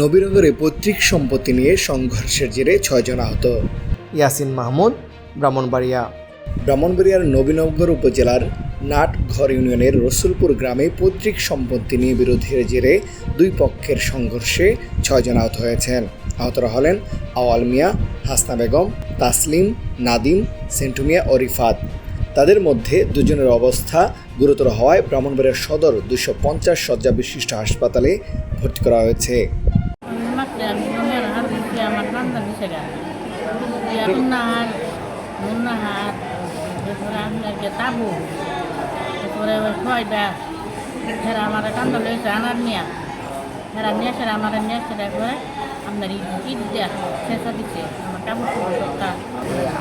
নবীনগরে পৈতৃক সম্পত্তি নিয়ে সংঘর্ষের জেরে ছয়জন আহত। ইয়াসিন মাহমুদ ব্রাহ্মণবাড়িয়া। ব্রাহ্মণবাড়িয়ার নবীনগর উপজেলার নাটঘর ইউনিয়নের রসুলপুর গ্রামে পৈতৃক সম্পত্তি নিয়ে বিরোধের জেরে দুই পক্ষের সংঘর্ষে ছয়জন আহত হয়েছেন। আহতরা হলেন আওয়াল মিয়া হাসনা বেগম তাসলিম নাদিম সেন্টুমিয়া ও রিফাত। তাদের মধ্যে দুজনের অবস্থা গুরুতর হওয়ায় ব্রাহ্মণবাড়িয়ার সদর দুশো পঞ্চাশ শয্যা বিশিষ্ট হাসপাতালে ভর্তি করা হয়েছে। Ya benar, benar. Berkurang lagi tabu. Berkurang faedah. Cara আমার কান্দ লইছে আনার নিয়া যারা নিয়ে আসে আমার নিয়ে আসে দেখবে আপনার ঈদ দেয়া শেষা দিচ্ছে আমার কাপড় সপ্তাহ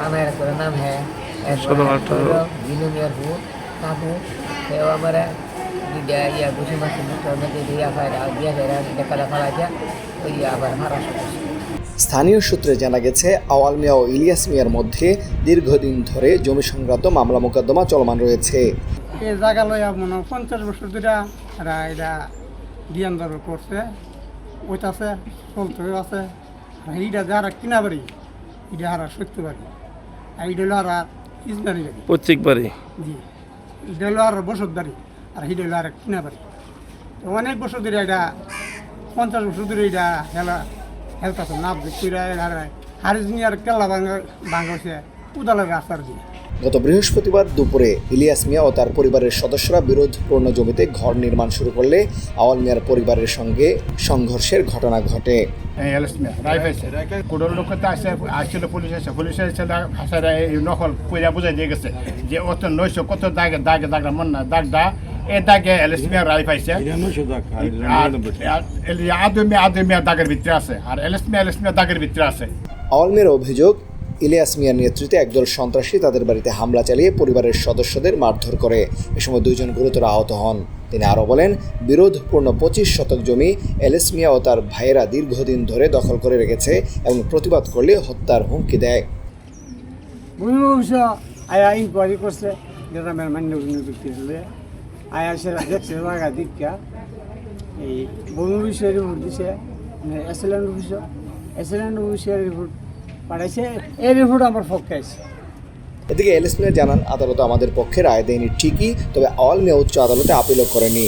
আমার করে নাম হ্যাঁ। বিলুমিয়ার হু কাবু সেও আমার দুইটা ইয়া মুখের মধ্যে দিয়া ফায়দা দিয়া দেখা দেখা লাগে ওই আবার মারা স্থানীয় সূত্রে জানা গেছে আওয়াল মিয়া ও ইলিয়াস মিয়ার মধ্যে দীর্ঘদিন ধরে জমি সংক্রান্ত মামলা মোকদ্দমা চলমান রয়েছে। এই জায়গা লইয়া মনে পঞ্চাশ বছর ধরে এরা এটা দিয়ান দর করছে ওইটাছে চলতে আছে এইটা যারা কিনা বাড়ি এটা হারা সত্য বাড়ি। আর এইটা হলো হারা ইসবাড়ি বাড়ি। পৈতৃক বাড়ি। জি এটা হলো আর বসত বাড়ি আর সেইটা হলো আর কিনা বাড়ি। অনেক বছর ধরে এটা পঞ্চাশ বছর ধরে এটা হেলা হেলতাছে নাপ কইরা হারিজ নিয়ে কেল্লা ভাঙা ভাঙছে উদালের রাস্তার দিয়ে গত বৃহস্পতিবার দুপুরে ইলিয়াস মিয়া ও তার পরিবারের সদস্যরা বিরোধপূর্ণ জমিতে ঘর নির্মাণ শুরু করলে আওয়াল মিয়ার পরিবারের সঙ্গে সংঘর্ষের ঘটনা ঘটে। কোডর লোক তো আসে আসছিল পুলিশ এসে পুলিশ এসে এই নকল কইরা বুঝাই দিয়ে গেছে। যে অত নয়শো কত দাগে দাগে দাগরা মন না দাগ দা এ দাগে এলএসমিয়া রাই পাইছে আদমি আদমিয়া দাগের ভিতরে আছে। আর এলএসমিয়া এলএসমিয়া দাগের ভিতরে আছে। আওয়াল মিয়ার অভিযোগ ইলিয়াস মিয়ার নেতৃত্বে একদল সন্ত্রাসী তাদের বাড়িতে হামলা চালিয়ে পরিবারের সদস্যদের মারধর করে। এ সময় দুইজন গুরুতর আহত হন। তিনি আরও বলেন বিরোধপূর্ণ পঁচিশ শতক জমি এলিস মিয়া ও তার ভাইয়েরা দীর্ঘদিন ধরে দখল করে রেখেছে এবং প্রতিবাদ করলে হত্যার হুমকি দেয়। ইনকোয়ারি করছে গ্রামের মান্য ব্যক্তি হলে আয়া সেরা দেখছে জায়গা দীক্ষা। এই অফিসের রিপোর্ট দিছে এসএলএন অফিস এসএলএন অফিসের রিপোর্ট পাঠাইছে, এই রিপোর্ট আমার পক্ষে আছে। এদিকে এলিস জানান, আদালত আমাদের পক্ষে রায় দেয়নি ঠিকই, তবে অল মেয়ে উচ্চ আদালতে আপিলও করেনি।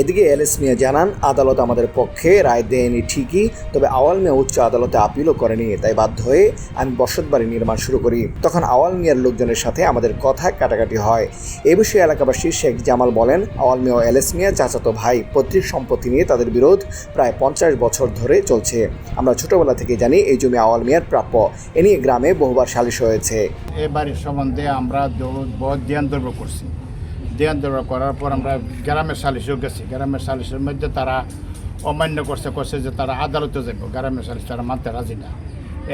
এদিকে এলিস মিয়া জানান, আদালত আমাদের পক্ষে রায় দেয়নি ঠিকই, তবে আওয়াল মিয়া উচ্চ আদালতে আপিলও করেনি, তাই বাধ্য হয়ে আমি বসত বাড়ি নির্মাণ শুরু করি। তখন আওয়াল মিয়ার লোকজনের সাথে আমাদের কথা কাটাকাটি হয়। এ বিষয়ে এলাকাবাসী শেখ জামাল বলেন, আওয়াল মিয়া ও এলিস মিয়া চাচাতো ভাই, পৈতৃক সম্পত্তি নিয়ে তাদের বিরোধ প্রায় পঞ্চাশ বছর ধরে চলছে। আমরা ছোটবেলা থেকে জানি, এই জমি আওয়াল মিয়ার প্রাপ্য। এ নিয়ে গ্রামে বহুবার সালিশ হয়েছে। এই বাড়ির সম্বন্ধে আমরা ধ্যান করছি। ধ্যান দ্রব্য করার পর আমরা গ্রামের সালিশেও গেছি। গ্রামের সালিশের মধ্যে তারা অমান্য করছে করছে যে তারা আদালতে যাব গ্রামের সালিশ তারা মানতে রাজি না।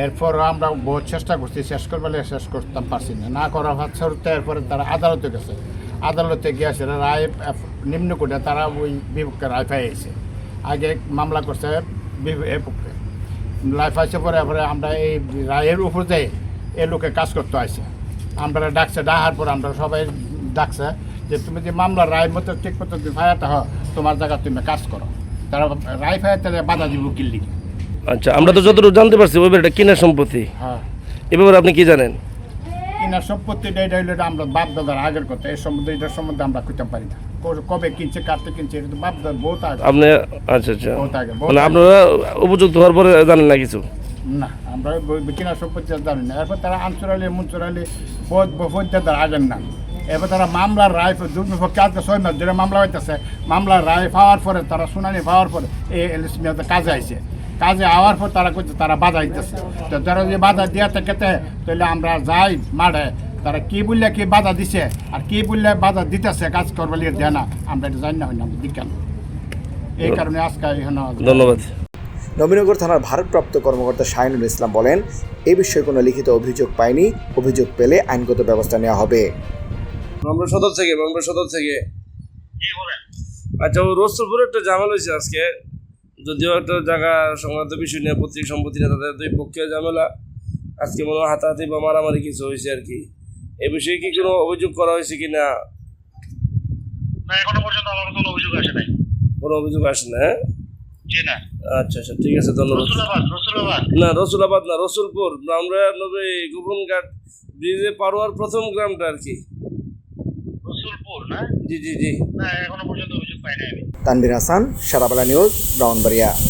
এরপর আমরা বহুত চেষ্টা করছি, শেষ করবার শেষ করতাম, পারছি না। না করার সত্ত্বে এরপরে তারা আদালতে গেছে। আদালতে গিয়েছে রায় নিম্ন করে তারা ওই বিপক্ষে রায় পাইছে। আগে মামলা করছে এ পক্ষে। লাইফ আসে পরে পরে আমরা এই রায়ের উপর দিয়ে এ লোকে কাজ করতে আসে আমরা ডাকছে ডাকার পর আমরা সবাই ডাকছে। যে তুমি যে মামলা রায় মতো ঠিক মতো ফায়াতে হ তোমার জায়গা তুমি কাজ করো। তারা রায় ফায়াতে বাধা দিব কিল্লি আচ্ছা আমরা তো যতটুকু জানতে পারছি ওই বাড়িটা কিনার সম্পত্তি? হ্যাঁ। এ ব্যাপারে আপনি কি জানেন? কিনা সম্পত্তিটা এটা হইলে আমরা বাপ দাদার আগের কথা। এই সম্বন্ধে এটার সম্বন্ধে আমরা করতে পারি না। কবে কিনছে কাটতে কিনছে এটা তো বাপ দাদার বহুত আগে। আপনি আচ্ছা আচ্ছা। বহুত আগে মানে আপনারা উপযুক্ত হওয়ার পরে জানেন না কিছু? না আমরা কিনা সম্পত্তি জানি না। এরপর তারা আনচুরালি মুনচুরালি বহুত বহুত তাদের আগের না। এবার তারা মামলার রায় দুর্বিপক্ষে আজকে ছয় মাস ধরে মামলা হইতেছে। মামলার রায় পাওয়ার পরে তারা শুনানি পাওয়ার পরে এই এলিস মিয়াতে কাজে আইছে। কাজে আওয়ার পর তারা করছে তারা বাধা দিতেছে। তো তারা যদি বাধা দিয়ে থাকে তাহলে আমরা যাই মাঠে। তারা কি বললে কি বাধা দিছে আর কি বললে বাধা দিতেছে কাজ করবার লিগে দেয় না। আমরা এটা জানি না হয় না বিজ্ঞান এই কারণে আজকে এখানে ধন্যবাদ। নবীনগর থানার ভারপ্রাপ্ত কর্মকর্তা শাহিনুল ইসলাম বলেন এ বিষয়ে কোনো লিখিত অভিযোগ পায়নি। অভিযোগ পেলে আইনগত ব্যবস্থা নেওয়া হবে। আমরা সদর থেকে আমরা সদর থেকে। আচ্ছা ও রসুলপুরে একটা ঝামেলা হয়েছে আজকে। যদিও একটা জায়গা সংক্রান্ত বিষয় নিয়ে পত্রিক সম্পত্তি নিয়ে তাদের দুই পক্ষে ঝামেলা। আজকে মনে হয় হাতাহাতি বা মারামারি কিছু হয়েছে আর কি। এ বিষয়ে কি কোনো অভিযোগ করা হয়েছে কি না? এখনও পর্যন্ত আমার কোনো অভিযোগ আসে নাই। কোনো অভিযোগ আসে না হ্যাঁ? আচ্ছা আচ্ছা ঠিক আছে ধন্যবাদ। না রসুলাবাদ না রসুলপুর আমরা নবে গোপনঘাট ব্রিজে পারোয়ার প্রথম গ্রামটা আর কি। জি জি জি। না এখনও পর্যন্ত অভিযোগ পাই নাই আমি। তানভীর হাসান সারাবেলা নিউজ ব্রাউনবাড়িয়া